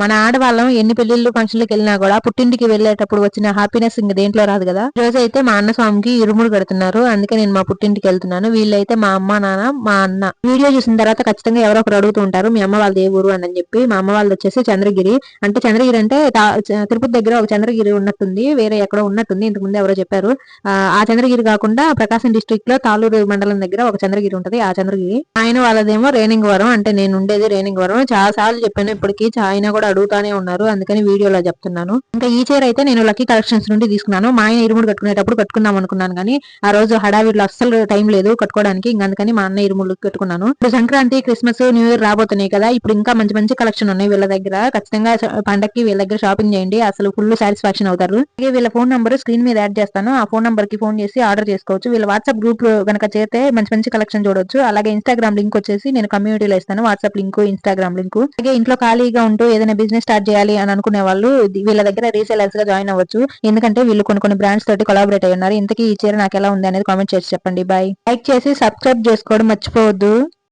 మన ఆడవాళ్ళం ఎన్ని పెళ్ళిళ్ళు ఫంక్షన్లకు వెళ్ళినా కూడా పుట్టింటికి వెళ్ళేటప్పుడు వచ్చిన హ్యాపీనెస్ ఇంక దేంట్లో రాదు కదా. రోజు అయితే మా అన్న స్వామికి ఇరుముడు కడుతున్నారు. అందుకే నేను మా పుట్టింటికి వెళ్తున్నాను. వీళ్ళైతే మా అమ్మ నాన్న మా అన్న. వీడియో చూసిన తర్వాత ఖచ్చితంగా ఎవరో ఒకరు అడుగుతూ ఉంటారు మీ అమ్మ వాళ్ళది ఏ ఊరు? అని చెప్పి. మా అమ్మ వాళ్ళది వచ్చేసి చంద్రగిరి. అంటే చంద్రగిరి అంటే తిరుపతి దగ్గర ఒక చంద్రగిరి ఉన్నట్టుంది. వేరే ఎక్కడో ఉన్నట్టుంది. ఇంతకు ముందు ఎవరో చెప్పారు. ఆ, చంద్రగిరి కాకుండా ప్రకాశం డిస్ట్రిక్ట్లో తాలూరు మండలం దగ్గర ఒక చంద్రగిరి ఉంటది. ఆ చంద్రగిరి. ఆయన వాళ్ళదేమో రేణింగవరం. అంటే నేను ఉండేది రేణింగవరం. చాలా సార్లు చెప్పాను ఇప్పటికి ఆయన కూడా అడుగుతానే ఉన్నారు. అందుకని వీడియోలో చెప్తున్నాను. ఇంకా ఈ చీర అయితే నేను లక్కీ కలెక్షన్స్ నుండి తీసుకున్నాను. మా ఆయన ఇరుముడు కట్టుకునేటప్పుడు కట్టుకుందాం అనుకున్నాను కానీ ఆ రోజు హడావిడిలో అస్సలు టైం లేదు కట్టుకోవడానికి. ఇంకా అందుకని మా అన్న ఇరుముడు కట్టుకున్నాను ఇప్పుడు సంక్రాంతి క్రిస్మస్ న్యూ ఇయర్ రాబోతున్నాయి కదా. ఇప్పుడు ఇంకా మంచి మంచి కలెక్షన్ ఉన్నాయి వీళ్ళ దగ్గర. ఖచ్చితంగా పండక్కి వీళ్ళ దగ్గర షాపింగ్ చేయండి. అసలు ఫుల్ సాటిస్ఫాక్షన్ అవుతారు. అలాగే వీళ్ళ ఫోన్ నంబర్ స్క్రీన్ మీద యాడ్ చేస్తాను. ఆ ఫోన్ నంబర్కి ఫోన్ చేసి ఆర్డర్ చేసుకోవచ్చు. వీళ్ళ వాట్సాప్ గ్రూప్లో కనుక చేస్తే మంచి మంచి కలెక్షన్ చూడొచ్చు. అలాగే ఇన్స్టాగ్రామ్ లింక్ వచ్చేసి నేను కమ్యూనిటీలో ఇస్తాను. WhatsApp link Instagram link. అలాగే ఇంట్లో ఖాళీగా ఉంటూ ఏదైనా బిజినెస్ స్టార్ట్ చేయాలి అని అనుకునే వాళ్ళు వీళ్ళ దగ్గర రీసేలర్స్గా జాయిన్ అవ్వచ్చు. ఎందుకంటే వీళ్ళు కొన్ని కొన్ని బ్రాండ్స్ తోటి కొలాబరేట్ అయి ఉన్నారు ఇంతకీ ఈ చీర నాకు ఎలా ఉంది అనేది కామెంట్ చేసి చెప్పండి. బాయ్ లైక్ చేసి సబ్స్క్రైబ్ చేసుకోవడం మర్చిపోవద్దు.